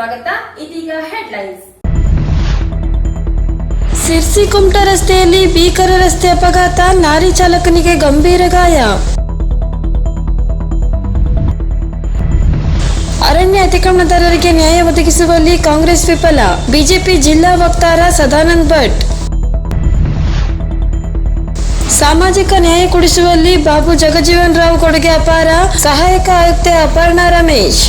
ಸ್ವಾಗತ. ಇದೀಗ ಹೆಡ್ಲೈನ್ಸ್ ಸಿರ್ಸಿ ಕುಮಟ ರಸ್ತೆಯಲ್ಲಿ ಭೀಕರ ರಸ್ತೆ ಅಪಘಾತ ಲಾರಿ ಚಾಲಕನಿಗೆ ಗಂಭೀರ ಗಾಯ. ಅರಣ್ಯ ಅತಿಕ್ರಮಣದಾರರಿಗೆ ನ್ಯಾಯ ಒದಗಿಸುವಲ್ಲಿ ಕಾಂಗ್ರೆಸ್ ವಿಫಲ, ಬಿಜೆಪಿ ಜಿಲ್ಲಾ ವಕ್ತಾರ ಸದಾನಂದ್ ಭಟ್. ಸಾಮಾಜಿಕ ನ್ಯಾಯ ಕೊಡಿಸುವಲ್ಲಿ ಬಾಬು ಜಗಜೀವನ್ ರಾವ್ ಕೊಡುಗೆ ಅಪಾರ, ಸಹಾಯಕ ಆಯುಕ್ತೆ ಅಪರ್ಣಾ ರಮೇಶ್.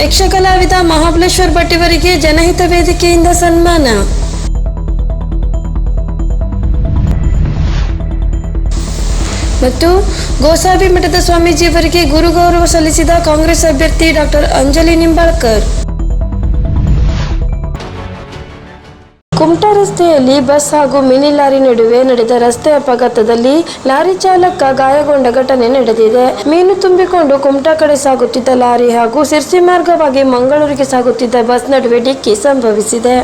ಯಕ್ಷಕಲಾವಿದ ಮಹಾಬಲೇಶ್ವರ್ ಭಟ್ ಇವರಿಗೆ ಜನಹಿತ ವೇದಿಕೆಯಿಂದ ಸನ್ಮಾನ. ಮತ್ತು ಗೋಸಾಬಿ ಮಠದ ಸ್ವಾಮೀಜಿಯವರಿಗೆ ಗುರುಗೌರವ ಸಲ್ಲಿಸಿದ ಕಾಂಗ್ರೆಸ್ ಅಭ್ಯರ್ಥಿ ಡಾಕ್ಟರ್ ಅಂಜಲಿ ನಿಂಬಾಳ್ಕರ್. ರಸ್ತೆಯಲ್ಲಿ ಬಸ್ ಹಾಗೂ ಮಿನಿ ಲಾರಿ ನಡುವೆ ನಡೆದ ರಸ್ತೆ ಅಪಘಾತದಲ್ಲಿ ಲಾರಿ ಚಾಲಕ ಗಾಯಗೊಂಡ ಘಟನೆ ನಡೆದಿದೆ ಮೀನು ತುಂಬಿಕೊಂಡು ಕುಮಟಾ ಕಡೆ ಸಾಗುತ್ತಿದ್ದ ಲಾರಿ ಹಾಗೂ ಸಿರ್ಸಿ ಮಾರ್ಗವಾಗಿ ಮಂಗಳೂರಿಗೆ ಸಾಗುತ್ತಿದ್ದ ಬಸ್ ನಡುವೆ ಡಿಕ್ಕಿ ಸಂಭವಿಸಿದೆ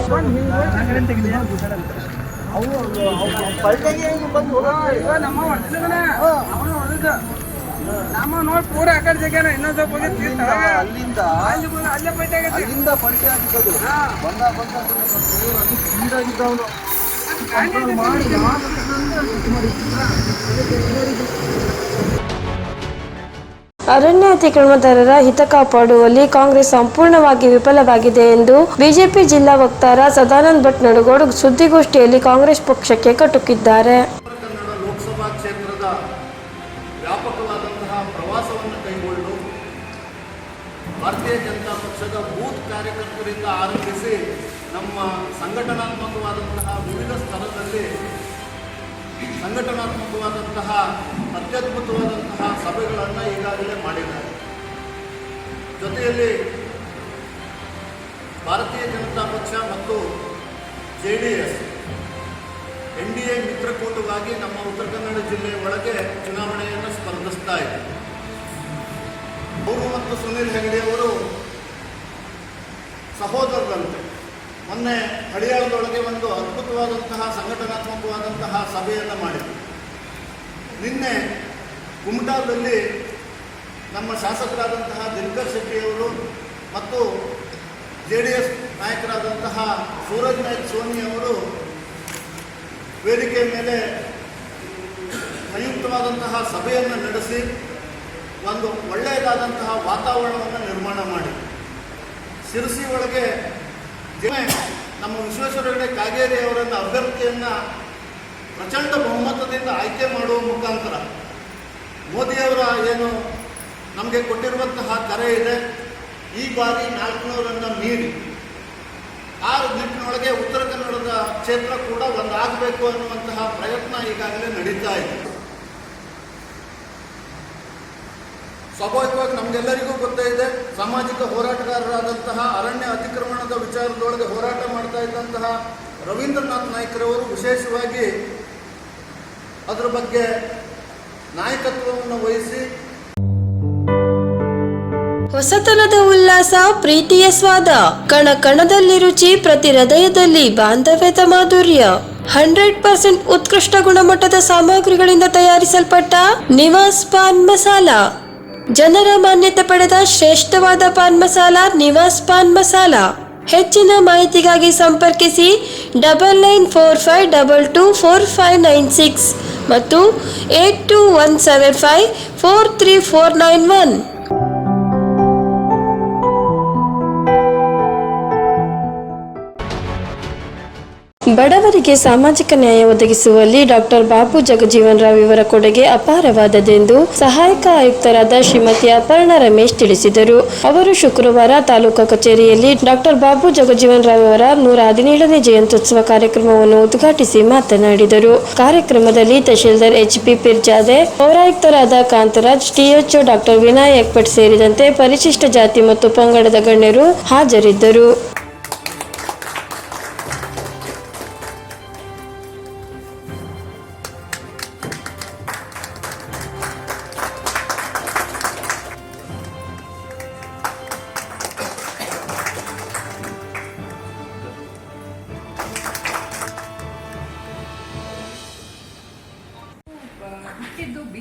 ನಮ್ಮ ನೋಡಿ ಪೂರ ಆ ಕಡೆ ಜಗ್ಯಾನ ಇನ್ನೊಂದ್ ಸ್ವಲ್ಪ ಹೋಗಿ ತೀರ್ಥ ಅಲ್ಲಿಂದ ಅಲ್ಲಿ ಬಂದು ಅಲ್ಲೇ ಪೈಟ್ ಆಗೈತಿ ಅಲ್ಲಿಂದ ಪಲ್ಟಿ ಆಗಿದ್ದದು ಬಂದ ಬಂದ ಸ್ಪೀಡಾಗಿದ್ದ ಅವನು ಅರಣ್ಯ ಅತಿಕ್ರಮಣದಾರರ ಹಿತ ಕಾಪಾಡುವಲ್ಲಿ ಕಾಂಗ್ರೆಸ್ ಸಂಪೂರ್ಣವಾಗಿ ವಿಫಲವಾಗಿದೆ ಎಂದು ಬಿಜೆಪಿ ಜಿಲ್ಲಾ ವಕ್ತಾರ ಸದಾನಂದ ಭಟ್ ನಡುಗೋಡು ಸುದ್ದಿಗೋಷ್ಠಿಯಲ್ಲಿ ಕಾಂಗ್ರೆಸ್ ಪಕ್ಷಕ್ಕೆ ಕಟುಕಿದ್ದಾರೆ ಸಂಘಟನಾತ್ಮಕವಾದಂತಹ ವಿವಿಧ ಸ್ಥಳದಲ್ಲಿ ಸಂಘಟನಾತ್ಮಕವಾದಂತಹ ಅತ್ಯದ್ಭುತವಾದಂತಹ ಸಭೆಗಳನ್ನು ಈಗಾಗಲೇ ಮಾಡಿದ್ದಾರೆ. ಜೊತೆಯಲ್ಲಿ ಭಾರತೀಯ ಜನತಾ ಪಕ್ಷ ಮತ್ತು J D S, N D A ಮಿತ್ರಕೂಟವಾಗಿ ನಮ್ಮ ಉತ್ತರ ಕನ್ನಡ ಜಿಲ್ಲೆಯ ಒಳಗೆ ಚುನಾವಣೆಯನ್ನು ಸ್ಪರ್ಧಿಸ್ತಾ ಇದೆ. ಅವರು ಮತ್ತು ಸುನೀಲ್ ಹೆಗಡೆ ಅವರು ಸಹೋದರರಂತೆ ಮೊನ್ನೆ ಹಳಿಯಾಳದೊಳಗೆ ಒಂದು ಅದ್ಭುತವಾದಂತಹ ಸಂಘಟನಾತ್ಮಕವಾದಂತಹ ಸಭೆಯನ್ನು ಮಾಡಿದರು. ನಿನ್ನೆ ಕುಮಟಾದಲ್ಲಿ ನಮ್ಮ ಶಾಸಕರಾದಂತಹ ದಿನಕರ್ ಶೆಟ್ಟಿಯವರು ಮತ್ತು ಜೆ ಡಿ ಎಸ್ ನಾಯಕರಾದಂತಹ ಸೂರಜ್ ನಾಯ್ಕ್ ಸೋನಿ ಅವರು ವೇದಿಕೆ ಮೇಲೆ ಸಂಯುಕ್ತವಾದಂತಹ ಸಭೆಯನ್ನು ನಡೆಸಿ ಒಂದು ಒಳ್ಳೆಯದಾದಂತಹ ವಾತಾವರಣವನ್ನು ನಿರ್ಮಾಣ ಮಾಡಿ ಶಿರಸಿ ಒಳಗೆ ನಮ್ಮ ವಿಶ್ವೇಶ್ವರ ಹೆಗಡೆ ಕಾಗೇರಿ ಅವರನ್ನು ಅಭ್ಯರ್ಥಿಯನ್ನು ಪ್ರಚಂಡ ಬಹುಮತದಿಂದ ಆಯ್ಕೆ ಮಾಡುವ ಮುಖಾಂತರ ಮೋದಿಯವರ ಏನು ನಮಗೆ ಕೊಟ್ಟಿರುವಂತಹ ಕರೆ ಇದೆ, ಈ ಬಾರಿ ನಾಲ್ಕುನೂರನ್ನು ಮೀರಿ ಆ ನಿಟ್ಟಿನೊಳಗೆ ಉತ್ತರ ಕನ್ನಡದ ಕ್ಷೇತ್ರ ಕೂಡ ಒಂದಾಗಬೇಕು ಅನ್ನುವಂತಹ ಪ್ರಯತ್ನ ಈಗಾಗಲೇ ನಡೀತಾ ಇದೆ. ಸ್ವಾಭಾವಿಕವಾಗಿ ನಮಗೆಲ್ಲರಿಗೂ ಗೊತ್ತೇ ಇದೆ, ಸಾಮಾಜಿಕ ಹೋರಾಟಗಾರರಾದಂತಹ ಅರಣ್ಯ ಅತಿಕ್ರಮಣದ ವಿಚಾರದೊಳಗೆ ಹೋರಾಟ ಮಾಡ್ತಾ ಇದ್ದಂತಹ ರವೀಂದ್ರನಾಥ್ ನಾಯ್ಕರವರು ವಿಶೇಷವಾಗಿ ಅದರ ಬಗ್ಗೆ ನಾಯಕತ್ವವನ್ನು ವಹಿಸಿ ಹೊಸತನದ ಉಲ್ಲಾಸ, ಪ್ರೀತಿಯ ಸ್ವಾದ, ಕಣ ಕಣದಲ್ಲಿ ರುಚಿ, ಪ್ರತಿ ಹೃದಯದಲ್ಲಿ ಬಾಂಧವ್ಯದ ಮಾಧುರ್ಯ. ಹಂಡ್ರೆಡ್ ಪರ್ಸೆಂಟ್ ಉತ್ಕೃಷ್ಟ ಗುಣಮಟ್ಟದ ಸಾಮಗ್ರಿಗಳಿಂದ ತಯಾರಿಸಲ್ಪಟ್ಟ ನಿವಾಸ್ ಪಾನ್ ಮಸಾಲ. ಜನರ ಮಾನ್ಯತೆ ಪಡೆದ ಶ್ರೇಷ್ಠವಾದ ಪಾನ್ ಮಸಾಲ, ನಿವಾಸ್ ಪಾನ್ ಮಸಾಲ. ಹೆಚ್ಚಿನ ಮಾಹಿತಿಗಾಗಿ ಸಂಪರ್ಕಿಸಿ double nine four five double two four five nine six ಮತ್ತು eight two one seven five four three four nine one ಬಡವರಿಗೆ ಸಾಮಾಜಿಕ ನ್ಯಾಯ ಒದಗಿಸುವಲ್ಲಿ ಡಾಕ್ಟರ್ ಬಾಬು ಜಗಜೀವನ್ ರಾವ್ ಇವರ ಕೊಡುಗೆ ಅಪಾರವಾದದೆಂದು ಸಹಾಯಕ ಆಯುಕ್ತರಾದ ಶ್ರೀಮತಿ ಅಪರ್ಣಾ ರಮೇಶ್ ತಿಳಿಸಿದರು. ಅವರು ಶುಕ್ರವಾರ ತಾಲೂಕು ಕಚೇರಿಯಲ್ಲಿ ಡಾಕ್ಟರ್ ಬಾಬು ಜಗಜೀವನ್ ರಾವ್ ಅವರ ನೂರ ಹದಿನೇಳನೇ ಜಯಂತ್ಯುತ್ಸವ ಕಾರ್ಯಕ್ರಮವನ್ನು ಉದ್ಘಾಟಿಸಿ ಮಾತನಾಡಿದರು. ಕಾರ್ಯಕ್ರಮದಲ್ಲಿ ತಹಶೀಲ್ದಾರ್ ಎಚ್ ಪಿ ಪಿರ್ಜಾದೆ, ಪೌರಾಯುಕ್ತರಾದ ಕಾಂತರಾಜ್, ಟಿಎಚ್ಒ ಡಾಕ್ಟರ್ ವಿನಾಯಕ್ ಭಟ್ ಸೇರಿದಂತೆ ಪರಿಶಿಷ್ಟ ಜಾತಿ ಮತ್ತು ಪಂಗಡದ ಗಣ್ಯರು ಹಾಜರಿದ್ದರು.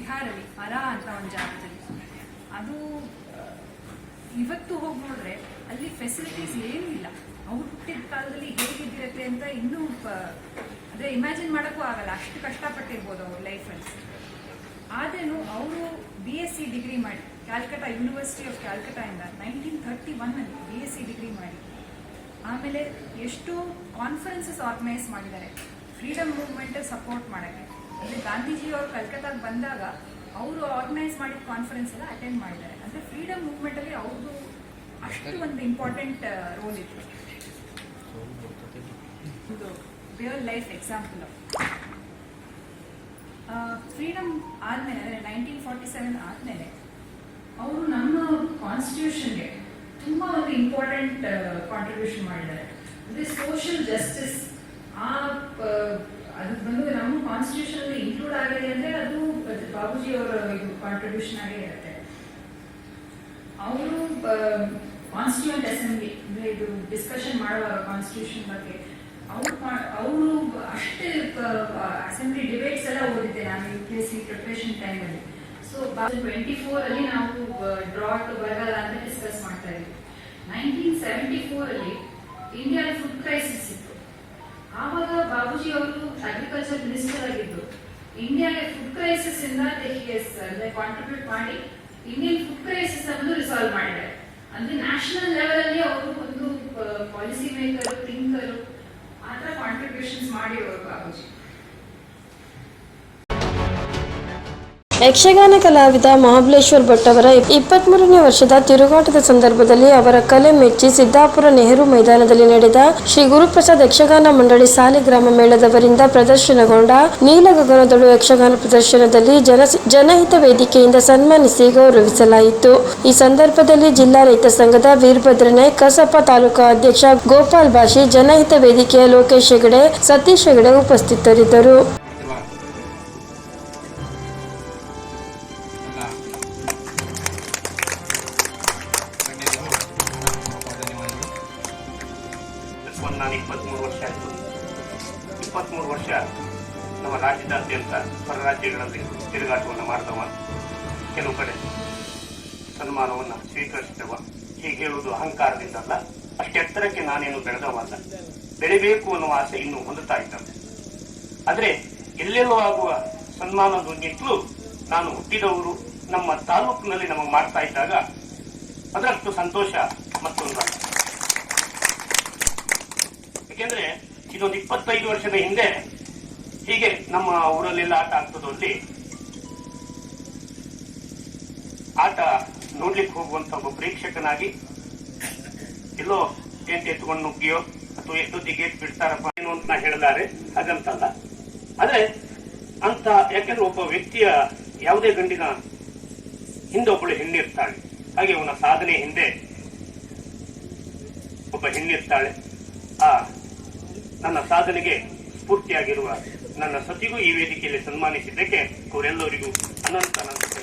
ಬಿಹಾರಲ್ಲಿ ಅರಾ ಅಂತ ಒಂದು ಜಾಗದಲ್ಲಿ ಅದು ಇವತ್ತು ಹೋಗಿ ನೋಡಿದ್ರೆ ಅಲ್ಲಿ ಫೆಸಿಲಿಟೀಸ್ ಏನೂ ಇಲ್ಲ. ಅವ್ರು ಹುಟ್ಟಿದ ಕಾಲದಲ್ಲಿ ಹೇಗಿದ್ದಿರತ್ತೆ ಅಂತ ಇನ್ನೂ ಅಂದ್ರೆ ಅದೇ ಇಮ್ಯಾಜಿನ್ ಮಾಡೋಕ್ಕೂ ಆಗಲ್ಲ. ಅಷ್ಟು ಕಷ್ಟಪಟ್ಟಿರ್ಬೋದು ಅವ್ರ ಲೈಫಲ್ಲಿ ಆದ್ರೂ ಅವರು ಬಿ ಎಸ್ ಸಿ ಡಿಗ್ರಿ ಮಾಡಿ ಕ್ಯಾಲ್ಕಟಾ ಯೂನಿವರ್ಸಿಟಿ ಆಫ್ ಕ್ಯಾಲ್ಕಟಾಯಿಂದ ನೈನ್ಟೀನ್ ಥರ್ಟಿ ಒನ್ನಲ್ಲಿ ಬಿ ಎಸ್ ಸಿ ಡಿಗ್ರಿ ಮಾಡಿ. ಆಮೇಲೆ ಎಷ್ಟು ಕಾನ್ಫರೆನ್ಸಸ್ ಆರ್ಗನೈಸ್ ಮಾಡಿದ್ದಾರೆ. ಫ್ರೀಡಮ್ ಮೂವ್ಮೆಂಟ್ ಸಪೋರ್ಟ್ ಮಾಡೋಕ್ಕೆ. ಅಂದರೆ ಗಾಂಧೀಜಿ ಅವರು ಕಲ್ಕತ್ತಾಗೆ ಬಂದಾಗ ಅವರು ಆರ್ಗನೈಸ್ ಮಾಡಿದ ಕಾನ್ಫರೆನ್ಸ್ ಎಲ್ಲ ಅಟೆಂಡ್ ಮಾಡಿದ್ದಾರೆ. ಅಂದರೆ ಫ್ರೀಡಮ್ ಮೂವ್ಮೆಂಟಲ್ಲಿ ಅವ್ರದ್ದು ಅಷ್ಟು ಒಂದು ಇಂಪಾರ್ಟೆಂಟ್ ರೋಲ್ ಇತ್ತು. ಇದು ರಿಯಲ್ ಲೈಫ್ ಎಕ್ಸಾಂಪಲ್ ಫ್ರೀಡಮ್ ಆದಮೇಲೆ ಅಂದರೆ ನೈನ್ಟೀನ್ ಫಾರ್ಟಿ ಸೆವೆನ್ ಆದಮೇಲೆ ಅವರು ನಮ್ಮ ಕಾನ್ಸ್ಟಿಟ್ಯೂಷನ್ಗೆ ತುಂಬ ಒಂದು ಇಂಪಾರ್ಟೆಂಟ್ ಕಾಂಟ್ರಿಬ್ಯೂಷನ್ ಮಾಡಿದ್ದಾರೆ. ಅಂದರೆ ಸೋಷಿಯಲ್ ಜಸ್ಟಿಸ್ ಆ, ಅದು ಬಂದು ನಮ್ಮ ಕಾನ್ಸ್ಟಿಟ್ಯೂಷನ್ ಇನ್ಕ್ಲೂಡ್ ಆಗಿದೆ ಅಂದ್ರೆ ಅದು ಅದು ಬಾಬುಜಿ ಅವರ ಇದು ಕಾಂಟ್ರಿಬ್ಯೂಷನ್ ಆಗೇ ಇರುತ್ತೆ. ಅವರು ಕಾನ್ಸ್ಟಿಟ್ಯೂಂಟ್ ಅಸೆಂಬ್ಲಿ ಅಂದರೆ ಇದು ಡಿಸ್ಕಷನ್ ಮಾಡುವಾಗ ಕಾನ್ಸ್ಟಿಟ್ಯೂಷನ್ ಬಗ್ಗೆ. ಅವರು ಅವರು ಅಷ್ಟೇ ಅಸೆಂಬ್ಲಿ ಡಿಬೇಟ್ಸ್ ಎಲ್ಲ ಓದಿದ್ದೆ ನಾನು U P S C preparation ಟೈಮಲ್ಲಿ ಸೊ ಟ್ವೆಂಟಿ ಫೋರ್ ಅಲ್ಲಿ ನಾವು ಡ್ರಾಟ್ ಬರಗಾಲ ಅಂತ ಡಿಸ್ಕಸ್ ಮಾಡ್ತಾ ಇದ್ವಿ. ನೈನ್ಟೀನ್ ಸೆವೆಂಟಿ ಫೋರ್ ಅಲ್ಲಿ ಇಂಡಿಯಾದ ಫುಡ್ ಕ್ರೈಸಿಸ್ ಇತ್ತು. ಆವಾಗ ಬಾಬುಜಿ ಅವರು ಅಗ್ರಿಕಲ್ಚರ್ ಮಿನಿಸ್ಟರ್ ಆಗಿದ್ದು, ಇಂಡಿಯಾಗೆ ಫುಡ್ ಕ್ರೈಸಿಸ್ ಇಂದ ಕಾಂಟ್ರಿಬ್ಯೂಟ್ ಮಾಡಿ, ಇಂಡಿಯನ್ ಫುಡ್ ಕ್ರೈಸಿಸ್ ಅನ್ನು ರಿಸಾಲ್ವ್ ಮಾಡಿದ್ದಾರೆ ಅಂದ್ರೆ ನ್ಯಾಷನಲ್ ಲೆವೆಲ್ ಅಲ್ಲಿ ಅವರು ಒಂದು ಪಾಲಿಸಿ ಮೇಕರ್ ಥಿಂಕರ್ ಆ ಥರ ಕಾಂಟ್ರಿಬ್ಯೂಷನ್ಸ್ ಅವರು ಬಾಬುಜಿ. ಯಕ್ಷಗಾನ ಕಲಾವಿದ ಮಹಾಬಲೇಶ್ವರ್ ಭಟ್ ಅವರ ಇಪ್ಪತ್ಮೂರನೇ ವರ್ಷದ ತಿರುಗಾಟದ ಸಂದರ್ಭದಲ್ಲಿ ಅವರ ಕಲೆ ಮೆಚ್ಚಿ ಸಿದ್ದಾಪುರ ನೆಹರು ಮೈದಾನದಲ್ಲಿ ನಡೆದ ಶ್ರೀ ಗುರುಪ್ರಸಾದ್ ಯಕ್ಷಗಾನ ಮಂಡಳಿ ಸಾಲಿಗ್ರಾಮ ಮೇಳದವರಿಂದ ಪ್ರದರ್ಶನಗೊಂಡ ನೀಲಗಗನದಳು ಯಕ್ಷಗಾನ ಪ್ರದರ್ಶನದಲ್ಲಿ ಜನ ಜನಹಿತ ವೇದಿಕೆಯಿಂದ ಸನ್ಮಾನಿಸಿ ಗೌರವಿಸಲಾಯಿತು. ಈ ಸಂದರ್ಭದಲ್ಲಿ ಜಿಲ್ಲಾ ರೈತ ಸಂಘದ ವೀರಭದ್ರ ನಾಯ್ಕ್ ಕಸಪ ತಾಲೂಕಾ ಅಧ್ಯಕ್ಷ ಗೋಪಾಲ್ ಭಾಷಿ ಜನಹಿತ ವೇದಿಕೆಯ ಲೋಕೇಶ್ ಹೆಗಡೆ, ಸತೀಶ್ ಹೆಗಡೆ ಉಪಸ್ಥಿತರಿದ್ದರು. ರಾಜ್ಯದಾದ್ಯಂತ ಹೊರ ರಾಜ್ಯಗಳಲ್ಲಿ ತಿರುಗಾಟವನ್ನು ಮಾಡಿದವ. ಕೆಲವು ಕಡೆ ಸನ್ಮಾನವನ್ನು ಸ್ವೀಕರಿಸಿದವ. ಹೀಗೆ ಹೇಳುವುದು ಅಹಂಕಾರದಿಂದಲ್ಲ ಅಷ್ಟೆತ್ತರಕ್ಕೆ ನಾನೇನು ಬೆಳೆದವಲ್ಲ ಬೆಳಿಬೇಕು ಅನ್ನುವ ಆಸೆ ಇನ್ನೂ ಹೊಂದುತ್ತಾ ಇದ್ದಾನೆ ಆದರೆ ಎಲ್ಲೆಲ್ಲೋ ಆಗುವ ಸನ್ಮಾನದೊಂದಿತ್ತು ನಾನು ಹುಟ್ಟಿದವರು, ನಮ್ಮ ತಾಲೂಕಿನಲ್ಲಿ ನಮಗೆ ಮಾಡ್ತಾ ಇದ್ದಾಗ ಅದರಷ್ಟು ಸಂತೋಷ ಮತ್ತೊಂದು ಯಾಕೆಂದ್ರೆ ಇದೊಂದು ಇಪ್ಪತ್ತೈದು ವರ್ಷದ ಹಿಂದೆ ಹೀಗೆ ನಮ್ಮ ಊರಲ್ಲೆಲ್ಲ ಆಟ ಆಗ್ತದೋ ಅಲ್ಲಿ ಆಟ ನೋಡ್ಲಿಕ್ಕೆ ಹೋಗುವಂತ ಒಬ್ಬ ಪ್ರೇಕ್ಷಕನಾಗಿ ಎಲ್ಲೋ ಟೆಂಟ್ ಎತ್ಕೊಂಡು ನುಗ್ಗಿಯೋ ಅಥವಾ ಎಷ್ಟೊತ್ತಿಗೆ ಗೇಟ್ ಬಿಡ್ತಾರಪ್ಪ ಏನು ಅಂತ ನಾ ಹೇಳಿದಾರೆ ಹಾಗಂತಲ್ಲ. ಆದ್ರೆ ಅಂತ ಯಾಕೆಂದ್ರೆ ಒಬ್ಬ ವ್ಯಕ್ತಿಯ ಯಾವುದೇ ಗಂಡಿನ ಹಿಂದೆ ಒಬ್ಬಳು ಹೆಣ್ಣಿರ್ತಾಳೆ. ಹಾಗೆ ಅವನ ಸಾಧನೆ ಹಿಂದೆ ಒಬ್ಬ ಹೆಣ್ಣಿರ್ತಾಳೆ. ಆ, ನನ್ನ ಸಾಧನೆಗೆ ಸ್ಫೂರ್ತಿಯಾಗಿರುವ ನನ್ನ ಸತಿಗೂ ಈ ವೇದಿಕೆಯಲ್ಲಿ ಸನ್ಮಾನಿಸಿದ್ದಕ್ಕೆ ಅವರೆಲ್ಲರಿಗೂ ಅನಂತ ಅನಂತ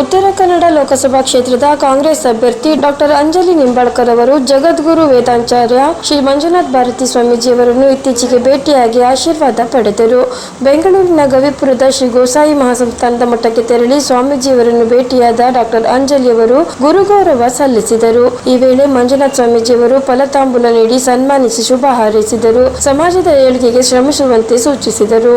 ಉತ್ತರ ಕನ್ನಡ ಲೋಕಸಭಾ ಕ್ಷೇತ್ರದ ಕಾಂಗ್ರೆಸ್ ಅಭ್ಯರ್ಥಿ ಡಾಕ್ಟರ್ ಅಂಜಲಿ ನಿಂಬಾಳ್ಕರ್ ಅವರು ಜಗದ್ಗುರು ವೇದಾಂಚಾರ್ಯ ಶ್ರೀ ಮಂಜುನಾಥ್ ಭಾರತಿ ಸ್ವಾಮೀಜಿಯವರನ್ನು ಇತ್ತೀಚೆಗೆ ಭೇಟಿಯಾಗಿ ಆಶೀರ್ವಾದ ಪಡೆದರು. ಬೆಂಗಳೂರಿನ ಗವಿಪುರದ ಶ್ರೀ ಗೋಸಾಯಿ ಮಹಾಸಂಸ್ಥಾನದ ಮಠಕ್ಕೆ ತೆರಳಿ ಸ್ವಾಮೀಜಿಯವರನ್ನು ಭೇಟಿಯಾದ ಡಾಕ್ಟರ್ ಅಂಜಲಿ ಅವರು ಗುರುಗೌರವ ಸಲ್ಲಿಸಿದರು. ಈ ವೇಳೆ ಮಂಜುನಾಥ್ ಸ್ವಾಮೀಜಿಯವರು ಫಲತಾಂಬೂಲ ನೀಡಿ ಸನ್ಮಾನಿಸಿ ಶುಭ ಹಾರೈಸಿದರು. ಸಮಾಜದ ಏಳಿಗೆಗೆ ಶ್ರಮಿಸುವಂತೆ ಸೂಚಿಸಿದರು.